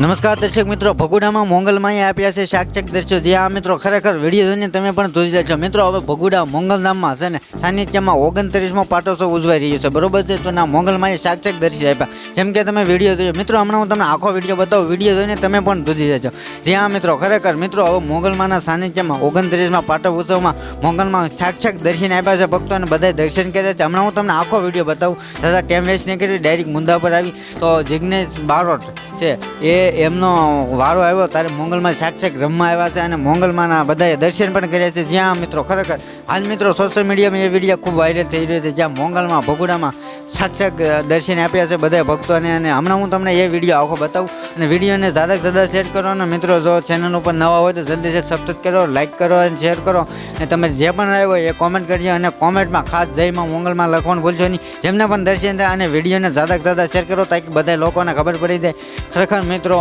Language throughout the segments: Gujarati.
નમસ્કાર દર્શક મિત્રો, ભગુડામાં મોંગલમાં આપ્યા છે શાકચક દર્શો જે આ મિત્રો ખરેખર વીડિયો જોઈને તમે પણ જોઈ જશો મિત્રો, હવે ભગુડા મોંગલધામમાં છે ને, સાનિધ્યમાં ઓગણત્રીસમો પાટોત્સવ ઉજવાઈ રહ્યો છે. બરોબર છે? તો ના મોંગલમાં શાકચક દર્શી આપ્યા. જેમ કે તમે વીડિયો જોયો. મિત્રો, હમણાં હું તમને આખો વીડિયો બતાવું. વીડિયો જોઈને તમે પણ જોઈ જશો જે આ મિત્રો ખરેખર, મિત્રો, હવે મોંગલમાંના સાનિધ્યમાં ઓગણત્રીસમાં પાટો ઉત્સવમાં મોંગલમાં શાકચક દર્શીને આપ્યા છે. ભક્તો અને બધા દર્શન કર્યા છે. હમણાં હું તમને આખો વીડિયો બતાવું. તથા ટાઈમ વેસ્ટ નહીં કરી? ડાયરેક્ટ મુદ્દા પર આવી. તો જિગ્નેશ બારોટ છે, એ એમનો વારો આવ્યો ત્યારે મોંગલમાં સાક્ષાત રમવા આવ્યા છે અને મોંગલમાંના બધાએ દર્શન પણ કર્યા છે. જ્યાં મિત્રો ખરેખર, હાલ મિત્રો સોશિયલ મીડિયામાં એ વીડિયો ખૂબ વાયરલ થઈ રહ્યો છે. જ્યાં મોંગલમાં, ભગુડામાં સાક્ષાત દર્શન આપ્યા છે બધા ભક્તોને અને હમણાં હું તમને એ વીડિયો આખો બતાવું અને વિડીયોને જાદા જાદા શેર કરો અને મિત્રો, જો ચેનલ ઉપર નવા હોય તો જલ્દીથી સબસ્ક્રાઈબ કરો લાઇક કરો અને શેર કરો અને તમે જે પણ આવ્યો એ કોમેન્ટ કરજો અને કોમેન્ટમાં ખાસ જયમાં મોંગલમાં લખવાનું ભૂલશો નહીં. જેમને પણ દર્શન થાય અને વિડીયોને જ્યાદા જાદા શેર કરો, તાકી બધા લોકોને ખબર પડી જાય. ખરેખર મિત્રો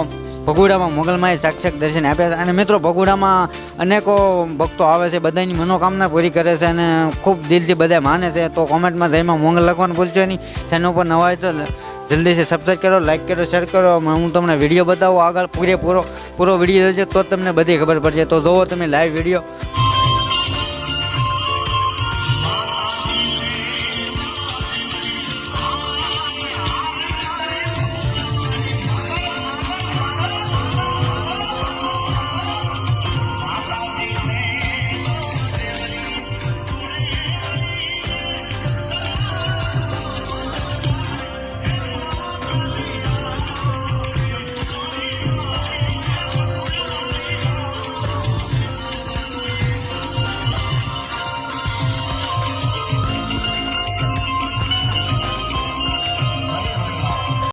ભગુડામાં મોગલમાં સાક્ષાત દર્શન આપ્યા છે અને મિત્રો, ભગુડામાં અનેકો ભક્તો આવે છે, બધાની મનોકામના પૂરી કરે છે અને ખૂબ દિલથી બધા માને છે. તો કોમેન્ટમાં જયમાં મોગલ લખવાનું ભૂલશો નહીં. ચેનલ ઉપર નવા હોય તો જલ્દીથી સબસ્ક્રાઈબ કરો લાઈક કરો શેર કરો. હું તમને વીડિયો બતાવું, આગળ પૂરેપૂરો, પૂરો વીડિયો જોજો, તો તમને બધી ખબર પડશે. તો જોવો તમે લાઈવ વીડિયો